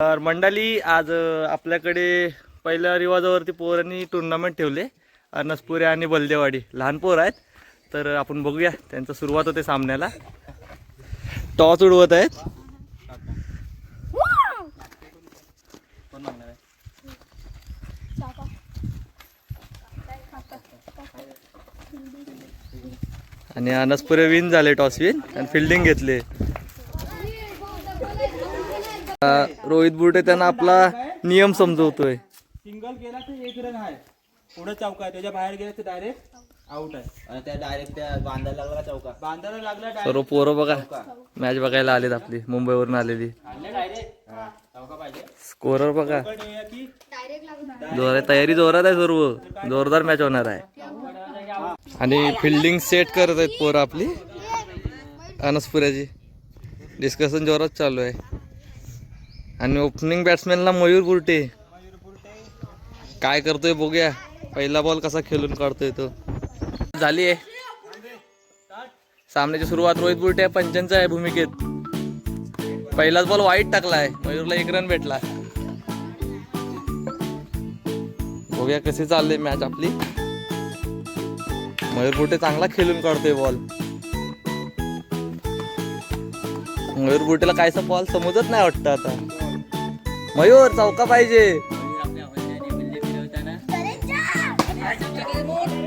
तर मंडळी आज आपल्याकडे पहिल्या रिवाजावरती पोरांनी टुर्नामेंट ठेवले. अनसपुरे आणि बलदेवाडी. लहान पोर आहेत. तर आपण बघूया त्यांचं सुरुवात होते सामन्याला. टॉस उडवत आहेत. आणि अनसपुरे विन झाले टॉस विन आणि फिल्डिंग घेतले. रोहित बुटे त्यांना आपला नियम समजवतोय. सिंगल गेला तर एक रन आहे. पुढे चौका आहे. त्याच्या बाहेर गेला तर डायरेक्ट आउट आहे. आणि त्या डायरेक्ट त्या बांधायला लागला चौका. बांधायला लागला डायरेक्ट सर्व पोरं बघा. मॅच बघायला आलेत आपली. मुंबईवरून आलेली. डायरेक्ट चौका पाहिजे. स्कोरर बघा. जोरात तयारी जोरात आहे सर्व. जोरदार मॅच होणार आहे. आणि फिल्डिंग सेट करत आहेत पोरं आपली. अनसपुऱ्याची. डिस्कशन जोरात चालू आहे. आणि ओपनिंग बॅट्समॅनला मयूर बुरटे. काय करतोय बघूया. पहिला बॉल कसा खेळून काढतोय तो. झाली आहे. सामन्याची सुरुवात रोहित बुरटे पंचांचा आहे भूमिकेत. पहिलाच बॉल वाईट टाकलाय. मयूरला एक रन भेटला. बघूया कशी चालले मॅच आपली. मयूर बुरटे चांगला खेळून काढतोय बॉल मयूर बुरटेला कायसा बॉल समजत नाही वाटतं आता. मयूर चौका पाहिजे.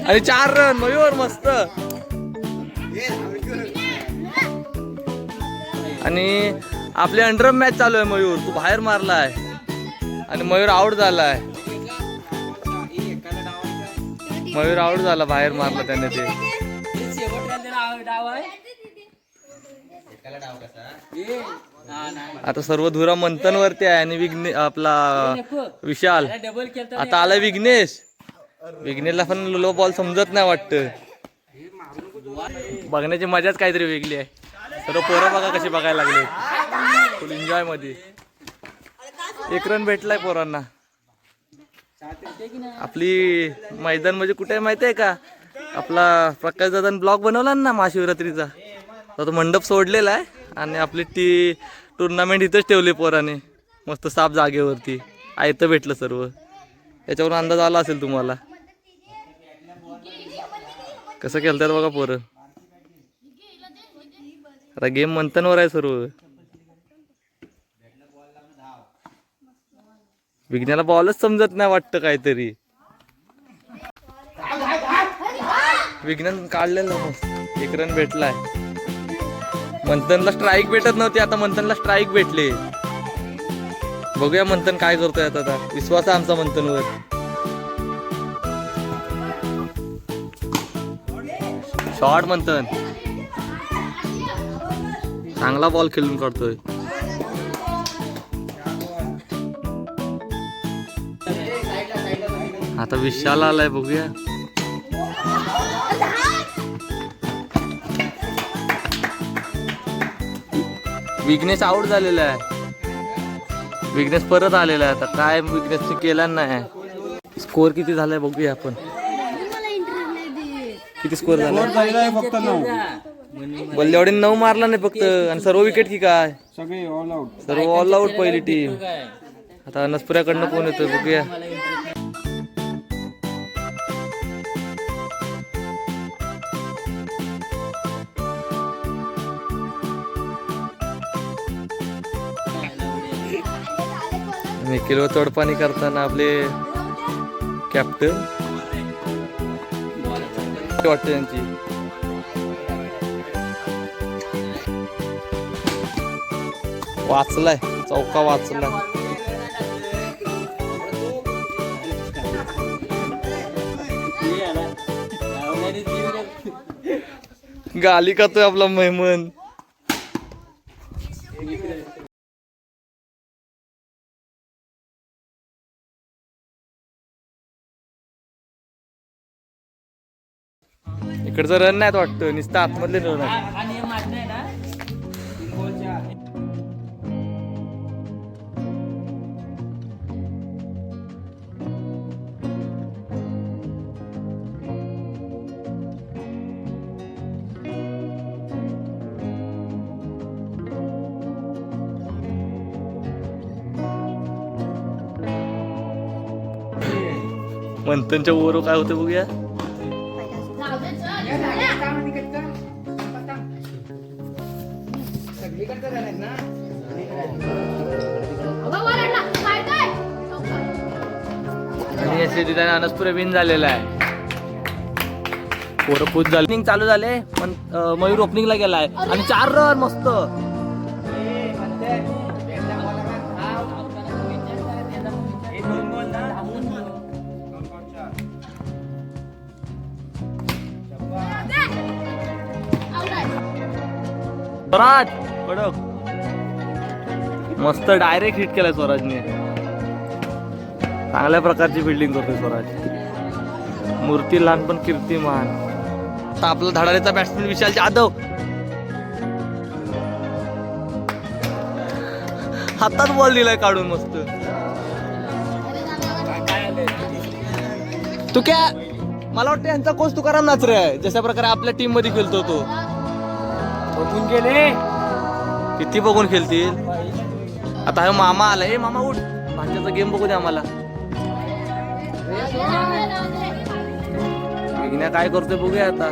आणि चार रन मयूर मस्त. आणि आपली अंडरम मॅच चालू आहे मयूर तू बाहेर मारलाय. आणि मयूर आउट झालाय. मयूर आउट झाला बाहेर मारला त्याने ते. आता सर्व धुरा मंथनवरती आहे आणि विघ्ने आपला विशाल. आता आलाय विघ्नेश. विघ्नेशला पण लो बॉल समजत नाही वाटत. बघण्याची मजाच काहीतरी वेगळी आहे. सर्व पोरं बघा कशी बघायला लागले. फुल एन्जॉयमध्ये एक रन भेटलाय पोरांना. आपली मैदान म्हणजे कुठे आहे माहिती आहे का? आपला प्रकाश दादा ब्लॉग बनवला ना महाशिवरात्रीचा. तर तो मंडप सोडलेला आहे आणि आपली टी टुर्नामेंट इथंच ठेवली पोराने. मस्त साफ जागेवरती. आयतं भेटलं सर्व. याच्यावरून अंदाज आला असेल तुम्हाला? कसं खेळतात बघा पोरं. आता गेम मंथनवर आहे सर्व. विज्ञाला बॉलच समजत नाही वाटतं काहीतरी. विज्ञान काढलेलं एक रन भेटलाय. मंथनला स्ट्राईक भेटत नव्हती आता मंथनला स्ट्राईक भेटले. बघूया मंथन काय करतोय आता विश्वास आहे आमचा मंथनवर. शॉर्ट मंथन. चांगला बॉल खेळून काढतोय. आता विशाल आलाय बघूया. विघ्नेश आउट झालेला आहे. विघ्नेश परत आलेला आहे. आता काय विघ्नेशने केला नाही. स्कोर किती झालाय बघूया आपण. किती स्कोर झाला फक्त नऊ. बल्लेवाडीने नऊ मारला नाही फक्त. आणि सर्व विकेट की काय? सगळे ऑल आउट सर्व ऑल आउट पहिली टीम आता अनसपुऱ्याकडनं कोण येतोय बघूया. किलो तोडपाणी करताना आपले कॅप्टन वाटतं त्यांची वाचलाय चौका वाचलाय. गाली का तो आपला मेहमन. इकडचं रन नाहीत वाटतं नुसतं आतमधले रन आहे मंथनच्या ओवर काय होतं बघूया. आणि असे तिथे अनसपुरे बिन झालेला आहे. पोरपूत झाले. चालू झाले पण मयूर ओपनिंगला गेलाय. आणि चार रन मस्त. स्वराज! कडक. मस्त डायरेक्ट हिट केलाय स्वराजने. चांगल्या प्रकारची फिल्डिंग करतोय स्वराज. मूर्ती लहान पण कीर्तिमान. आता आपला धडालेचा बॅट्समॅन विशाल जाधव. हातात बॉल दिलाय काढून मस्त. तू क्या? मला वाटतं यांचा कोच तुकाराम नाचरे आहे. जशा प्रकारे आपल्या टीममध्ये खेळतो तो. बघून गेले. किती बघून खेळतील? आता हा मामा आला. ए मामा उठ. भांड्याचा गेम बघू दे आम्हाला. काय करतोय बघूया आता.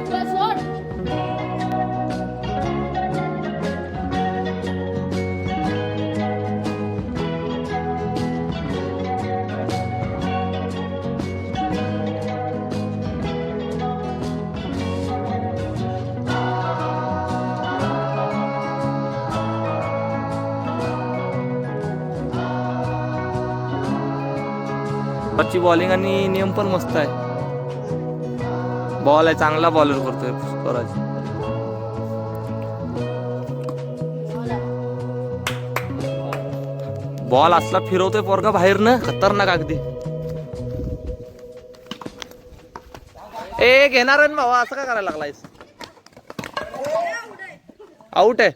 ची बॉलिंग आणि नियम पण मस्त आहे. बॉल आहे चांगला बॉलर करतोय स्वराज. बॉल असला फिरवतोय पोरगा बाहेर ना खतरनाक अगदी. ए घेणार आहे ना भावा असं काय करायला लागलायस? आउट आहे.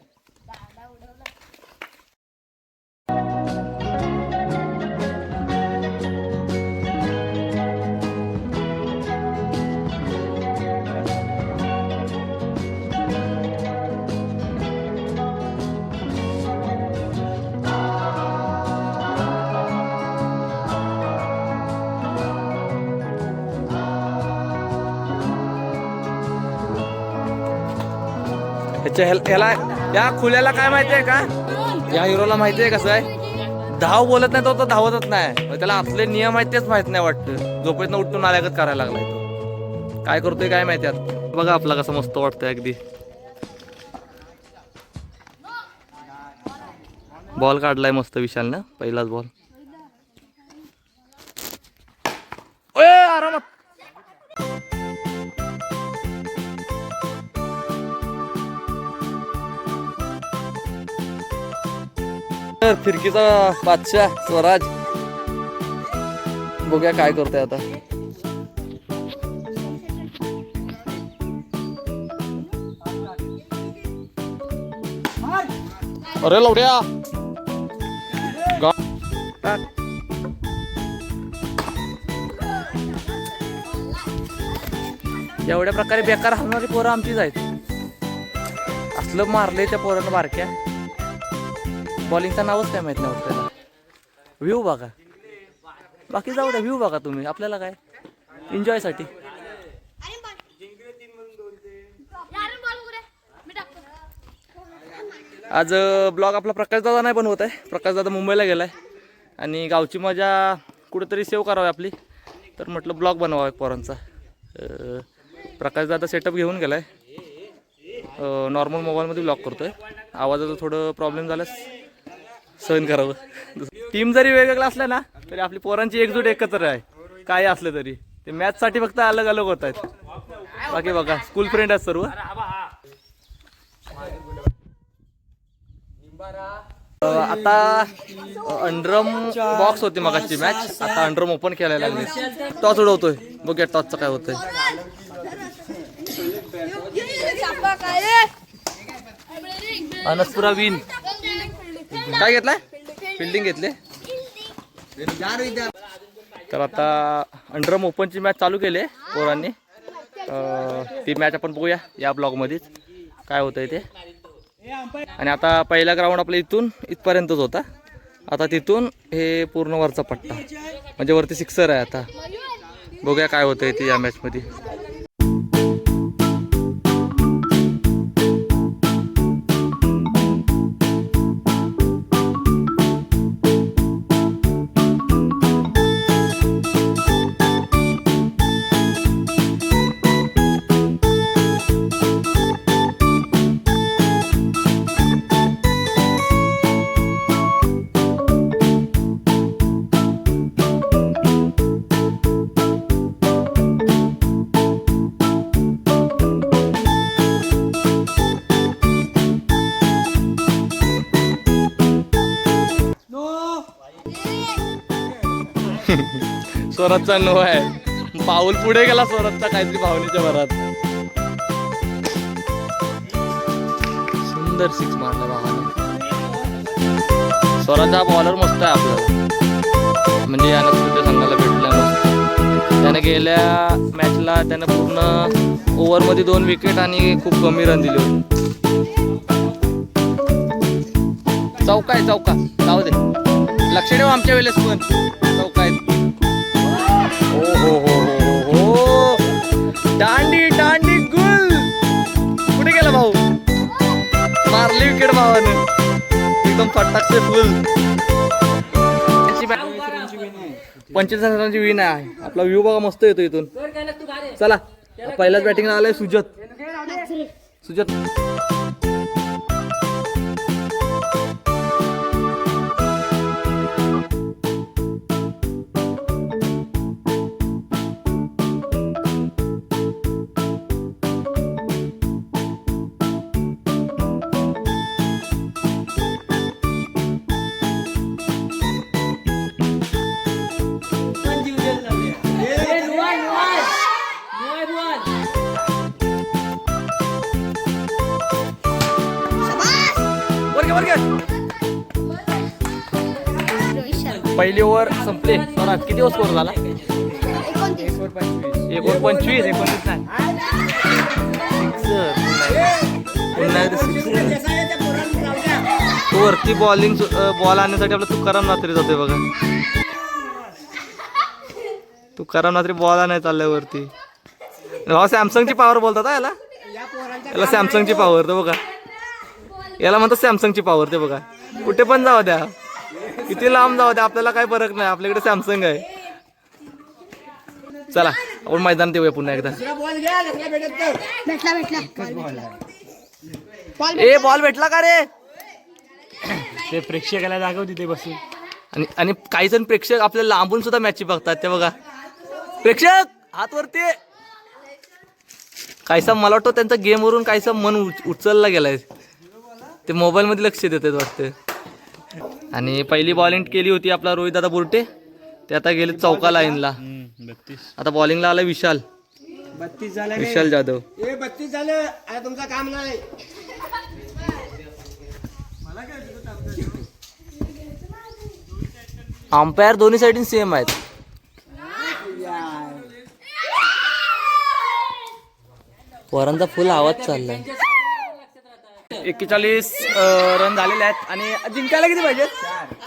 ह्याच्या ह्याला या खुल्याला काय माहितीये का? या हिरोला माहितीये कसं आहे? धाव बोलत नाही तो तर धावतच नाही. त्याला आपले नियम आहेत तेच माहीत नाही वाटतं. झोपेतनं उठून आल्यागत करायला लागलाय तो. काय करतोय काय माहिती आता? बघा आपला कसं मस्त वाटतंय अगदी. बॉल काढलाय मस्त विशालनं पहिलाच बॉल. ओय आरामात. तर फिरकीचा बादशाह स्वराज. बघूया काय करतोय आता. अरे लवड्या. एवढ्या प्रकारे बेकार हलणारी पोरं आमचीच आहेत. असलं मारले त्या पोरांना बारक्या. बॉलिंगचं नावच काय माहीत नाही त्याला व्ह्यू बघा. बाकी जाऊ द्या व्ह्यू बघा तुम्ही. आपल्याला काय? एन्जॉयसाठी आज ब्लॉग आपला प्रकाशदादा नाही बनवत आहे. प्रकाशदादा मुंबईला गेलाय. आणि गावची मजा कुठेतरी सेव्ह करावी आपली. तर म्हटलं ब्लॉग बनवावा एक पोरांचा. प्रकाशदादा सेटअप घेऊन गेलाय. नॉर्मल मोबाईलमध्ये ब्लॉग करतोय. आवाजाचं थोडं प्रॉब्लेम झाल्यास सहन करावं. टीम जरी वेगवेगळा असला ना तरी आपली पोरांची एकजूट एकत्र आहे. काय असलं तरी. ते मॅचसाठी फक्त अलग अलग होत आहेत. बाकी बघा स्कूल फ्रेंड आहेत सर्व. आता अंडरम बॉक्स होती मगाची मॅच आता अंडरम ओपन केलेला लागले. टॉस उडवतोय. बघूया टॉसचं काय होतंय. अनसपुरा विन काय घेतलाय? फिल्डिंग घेतले. तर आता अंडरम ओपनची मॅच चालू केली आहे पोरांनी. ती मॅच आपण बघूया या ब्लॉगमध्येच काय होतंय ते. आणि आता पहिला ग्राउंड आपल्या इथून इथपर्यंतच होता. आता तिथून हे पूर्ण वरचा पट्टा. म्हणजे वरती सिक्सर आहे आता. बघूया काय होतंय ते या मॅचमध्ये स्वराजचा नो आहे. पाऊल पुढे गेला स्वराजचा काहीतरी भावनेच्या भरात. सुंदर सिक्स मारला भावाने स्वराज हा बॉलर मस्त आहे आपला. म्हणजे यानं तुझ्या संघाला भेटला मस्त त्याने गेल्या मॅचला त्यानं पूर्ण ओव्हरमध्ये दोन विकेट आणि खूप कमी रन दिले होते. चौका आहे चौका. जाऊ दे. लक्ष ठेव आमच्या वेळेस पण. चौक आहेत हो, हो हो हो हो हो. दांडी दांडी गुल. कुठे गेला भाऊ? मारली विकेट भावाने. एकदम फटाक से फुल पंचवीस रनाची विन आहे. आपला व्ह्यू बघा मस्त येतो इथून. चला पहिल्याच बॅटिंगला आलाय सुजत. सुजत. पहिली ओव्हर संपले. स्वराज किती दिवस स्कोर झाला? एकोण पंचवीस एकोणतीस नाही. Sixer. तो वरती बॉलिंग बॉल आणण्यासाठी आपला तुकाराम नात्री जातोय बघा. तुकाराम नात्री बॉल आणायला चाललाय वरती. हा सॅमसंगची पॉवर बोलतात याला. याला सॅमसंगची पॉवर तो बघा. याला म्हणतात सॅमसंगची पॉवर ते बघा. कुठे पण जाऊ द्या. किती लांब जाऊ द्या आपल्याला काय फरक नाही आपल्याकडे सॅमसंग आहे. चला आपण मैदानात येऊया पुन्हा एकदा. भेटला भेटला. ए बॉल भेटला का रे? ते प्रेक्षकाला दाखव तिथे बसून. आणि आणि काही जण प्रेक्षक आपल्याला लांबून सुद्धा मॅच बघतात ते बघा. प्रेक्षक हात वरती. काहीसा मला वाटतं त्यांचा गेमवरून काहीसा मन उच- उचलला गेलाय. ते मोबाईल मध्ये लक्ष देतात वाटतं. आणि पहिली बॉलिंग केली होती आपला रोहित दादा बुरटे. ते आता गेले चौका लाईनला बत्तीस. आता बॉलिंगला आला विशाल. बत्तीस झालं विशाल जाधव. ए बत्तीस झालं. आता तुमचं काम नाही. अंपायर दोन्ही साईडून सेम आहेत. पोरांचा फुल आवाज चाललाय. एक्केचाळीस रन झालेले आहेत. आणि जिंकायला किती पाहिजे?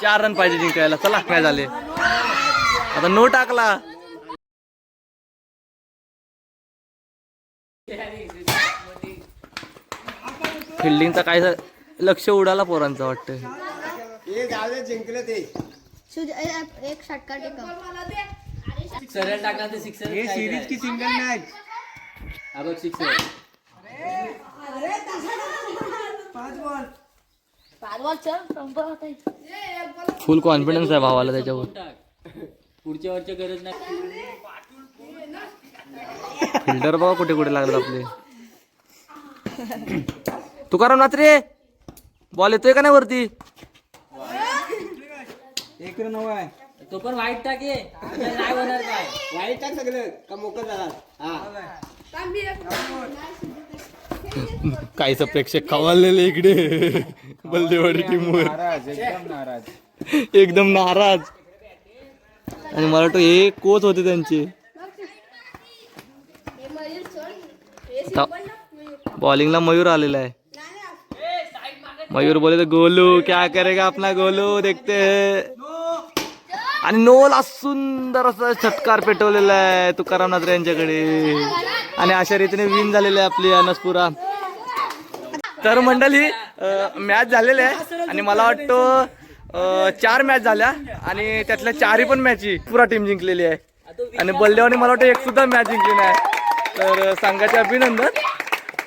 चार रन पाहिजे जिंकायला. चला काय झाले. आता नो टाकला. फिल्डिंगचा काय लक्ष उडाला पोरांचं वाटतं जिंकलं ते. एक षटकार टाकला सिक्सर हे सिरीज की सिंगल मॅच फुल कॉन्फिडन्स आहे भावाला त्याच्यावर. टाक पुढच्या वरच्या गरज नाही. फिल्डर बघा कुठे कुठे लागले आपले. तुकाराम नात्रे बॉल येतोय का नाही वरती? एक आहे तो पण वाईट टाके नाही होणार काय. वाईट टाक सगळं. का मोकळ झाला हा. काहीच प्रेक्षक खवालेले इकडे. बलदेवाडी टीमवर एकदम नाराज. एकदम नाराज. आणि मला वाटतं हे कोच होते त्यांचे. बॉलिंगला मयूर आलेला आहे. मयूर बोले तो गोलू क्या करेगा अपना गोलू? देखते आणि नोला सुंदर असं छटकार पेटवलेला आहे तुकाराम नात्रे यांच्याकडे. आणि अशा रीतीने विन झालेले आहे आपली अनसपुरा. तर मंडळी मॅच झालेले आहे आणि मला वाटतं चार मॅच झाल्या आणि त्यातल्या चारही पण मॅची पुरा टीम जिंकलेली आहे. आणि बलदेवाने मला वाटतं एक सुद्धा मॅच जिंकली नाही. तर संघाचे अभिनंदन.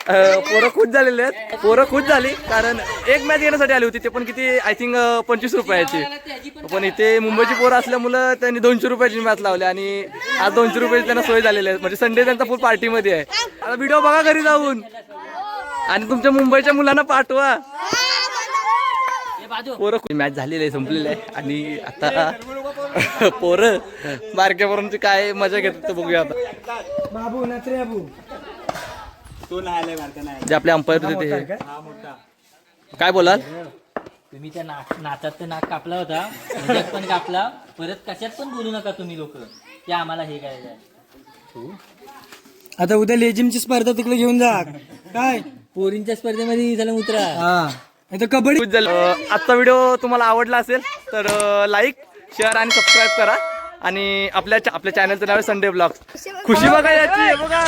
पोरं खुश झालेले आहेत. पोरं खुश झाली कारण एक मॅच घेण्यासाठी आली होती ते पण किती आय थिंक पंचवीस रुपयाची. पण इथे मुंबईची पोरं असल्यामुळं त्यांनी दोनशे रुपयाची मॅच लावली आणि आज दोनशे रुपयाची त्यांना सोय झालेली आहे. म्हणजे संडे त्यांचा फुल पार्टीमध्ये आहे. आता व्हिडिओ बघा घरी जाऊन. आणि तुमच्या मुंबईच्या मुलांना पाठवा. पोरं मॅच झालेली आहे संपलेली आहे. आणि आता पोरं बारक्या पोरांची काय मजा घेतात ते बघूया आता. बाबू नात्रे बाबू. तो नाही मारका नाही जे आपले अंपायर होते ते. काय बोलाल? तुम्ही त्या नाच नाचात तर नाक कापला होता. ह्याच्यात पण कापला. परत कशात पण बोलू नका तुम्ही लोक. ते आम्हाला हे करायचं आहे आता उद्या लेजिमची स्पर्धा तिकडे घेऊन जा. काय? पोरींच्या स्पर्धेमध्ये झालं उतरा हा. आता कबड्डी आजचा व्हिडिओ तुम्हाला आवडला असेल तर लाईक शेअर आणि सबस्क्राईब करा. आणि आपल्या आपल्या चॅनलचं नाव आहे संडे ब्लॉग खुशी बघा याची हे बघा.